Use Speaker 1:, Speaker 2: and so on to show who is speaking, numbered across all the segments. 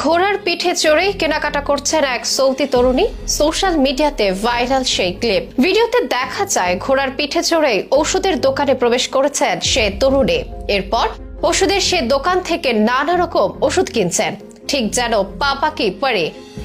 Speaker 1: ঘোড়ার পিঠে চড়েই কেনাকাটা করছেন এক সৌদি তরুণী। সোশ্যাল মিডিয়াতে ভাইরাল সেই ক্লিপ। ভিডিওতে দেখা যায়, ঘোড়ার পিঠে চড়েই ওষুধের দোকানে প্রবেশ করেছেন সে তরুণী। এরপর ওষুধের সে দোকান থেকে নানা রকম ওষুধ কিনছেন। ঠিক যেন পাপাকি পরে।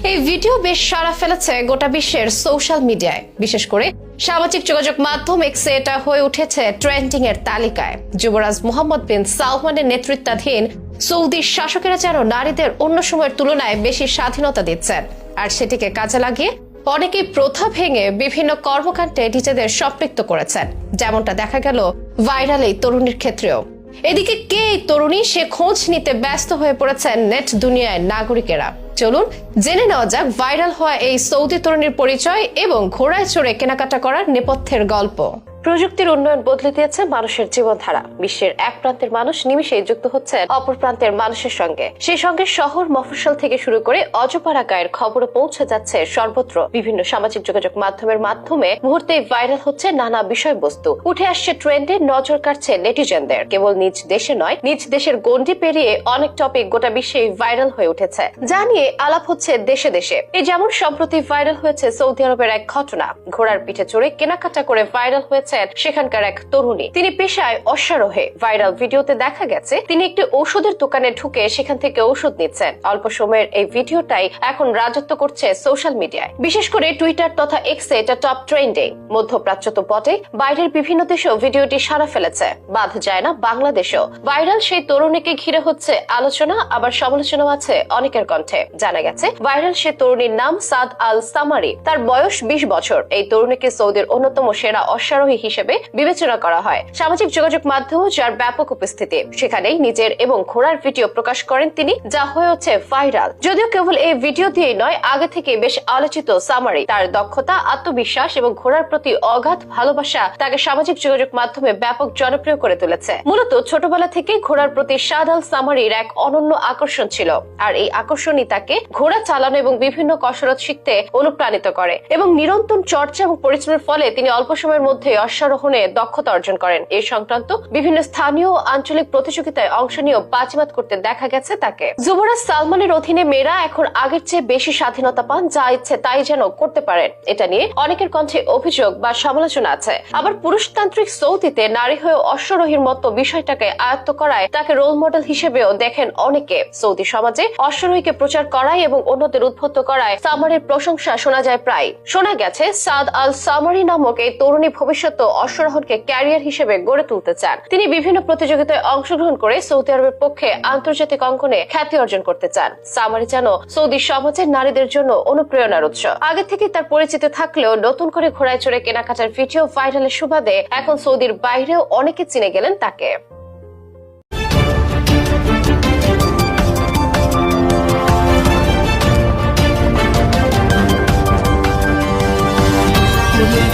Speaker 1: এই ভিডিও বেশ সাড়া ফেলেছে গোটা বিশ্বের সোশ্যাল মিডিয়ায়। বিশেষ করে সামাজিক যোগাযোগ মাধ্যম এক্সে এটা হয়ে উঠেছে ট্রেন্ডিং এর তালিকায়। যুবরাজ মোহাম্মদ বিন সালমানের নেতৃত্বাধীন সৌদি শাসকেরা যেন নারীদের অন্য সময়ের তুলনায় বেশি স্বাধীনতা দিচ্ছেন। আর সেটিকে কাজে লাগিয়ে অনেকেই প্রথা ভেঙে বিভিন্ন কর্মকাণ্ডে নিজেদের সম্পৃক্ত করেছেন। যেমনটা দেখা গেল ভাইরাল এই তরুণীর ক্ষেত্রেও। এদিকে কে এই তরুণী, সে খোঁজ নিতে ব্যস্ত হয়ে পড়েছেন নেট দুনিয়ায় নাগরিকেরা। চলুন জেনে নেওয়া যাক ভাইরাল হওয়া এই সৌদি তরুণীর পরিচয় এবং ঘোড়ায় চড়ে কেনাকাটা করার নেপথ্যের গল্প। প্রযুক্তির উন্নয়ন বদলে দিয়েছে মানুষের জীবনধারা। বিশ্বের এক প্রান্তের মানুষ নিমিশেই যুক্ত হচ্ছে অপর প্রান্তের মানুষের সঙ্গে। সেই সঙ্গে শহর, মফস্বল থেকে শুরু করে অজপাড়া গায়ের খবরও পৌঁছে যাচ্ছে সর্বত্র। বিভিন্ন সামাজিক যোগাযোগ মাধ্যমের মাধ্যমে মুহূর্তে ভাইরাল হচ্ছে নানা বিষয়বস্তু। উঠে আসছে ট্রেন্ডে নজর কাটছে নেটিজেনদের। কেবল নিজ দেশে নয়, নিজ দেশের গণ্ডি পেরিয়ে অনেক টপিক গোটা বিশ্বে ভাইরাল হয়ে উঠেছে। যা নিয়ে আলাপ হচ্ছে দেশে দেশে। এই যেমন সম্প্রতি ভাইরাল হয়েছে সৌদি আরবের এক ঘটনা। ঘোড়ার পিঠে চড়ে কেনাকাটা করে ভাইরাল হয়েছে সেখানকার এক তরুণী। তিনি পেশায় অশ্বারোহে। ভাইরাল ভিডিওতে দেখা গেছে, তিনি একটি ঔষধের দোকানে ঢুকে সেখান থেকে ওষুধ নিচ্ছেন। অল্প সময়ের এই ভিডিওটাই এখন রাজত্ব করছে সোশ্যাল মিডিয়ায়। বিশেষ করে টুইটার তথা এক্সে এটা টপ ট্রেন্ডিং। মধ্যপ্রাচ্য তো বটে, বাইরের বিভিন্ন দেশেও ভিডিওটি সারা ফেলেছে। বাদ যায় না বাংলাদেশেও। ভাইরাল সেই তরুণীকে ঘিরে হচ্ছে আলোচনা, আবার সমালোচনাও আছে অনেকের কণ্ঠে। জানা গেছে, ভাইরাল সে তরুণীর নাম সাদ আল সামারি তার বয়স বিশ বছর। এই তরুণীকে সৌদির অন্যতম সেরা অশ্বারোহী হিসেবে বিবেচনা করা হয়। সামাজিক যোগাযোগ মাধ্যম যার ব্যাপক উপস্থিতি। সেখানেই নিজের এবং ঘোড়ার ভিডিও প্রকাশ করেন তিনি, যা হয়ে হচ্ছে ভাইরাল। যদিও কেবল এই ভিডিও দিয়েই নয়, আগে থেকে বেশ আলোচিত সামারি তার দক্ষতা, আত্মবিশ্বাস এবং ঘোড়ার প্রতি অগাধ ভালোবাসা তাকে সামাজিক যোগাযোগ মাধ্যমে ব্যাপক জনপ্রিয় করে তুলেছে। মূলত ছোটবেলা থেকে ঘোড়ার প্রতি সাদ আল সামারির এক অনন্য আকর্ষণ ছিল। আর এই আকর্ষণই তাকে ঘোড়া চালানো এবং বিভিন্ন কসরত শিখতে অনুপ্রাণিত করে। এবং নিরন্তর চর্চা এবং পরিশ্রমের ফলে তিনি অল্প সময়ের মধ্যে অশ্বারোহণে দক্ষতা অর্জন করেন। এ সংক্রান্ত বিভিন্ন স্থানীয় আঞ্চলিক প্রতিযোগিতায় অংশ নিয়েও বাজিমাত করতে দেখা গেছে তাকে। যুবরাজ সালমানের অধীনে মেয়েরা এখন আগের চেয়ে বেশি স্বাধীনতা পান, যা ইচ্ছে তাই যেন করতে পারেন। এটা নিয়ে অনেকের কণ্ঠে অভিযোগ বা সমালোচনা আছে। আবার পুরুষতান্ত্রিক সৌদিতে নারী হয়ে অশ্বরোহীর মতো বিষয়টাকে আয়ত্ত করায় তাকে রোল মডেল হিসেবেও দেখেন অনেকে। সৌদি সমাজে অশ্বরোহীকে প্রচার করায় এবং অন্যদের উদ্বুদ্ধ করায় সামারের প্রশংসা শোনা যায় প্রায়। শোনা গেছে, সাদ আল সামারি নামক এই তরুণী ভবিষ্যৎ অশ্বরোহণকে ক্যারিয়ার হিসেবে গড়ে তুলতে চান। তিনি বিভিন্ন প্রতিযোগিতায় অংশগ্রহণ করে সৌদি আরবের পক্ষে আন্তর্জাতিক অঙ্গনে খ্যাতি অর্জন করতে চান। সামারি যেন সৌদি সমাজের নারীদের জন্য অনুপ্রেরণার উৎস। আগে থেকে তার পরিচিত থাকলেও নতুন করে ঘোড়ায় চড়ে কেনাকাটার ভিডিও ভাইরালের সুবাদে এখন সৌদির বাইরেও অনেকে চিনে গেলেন তাকে।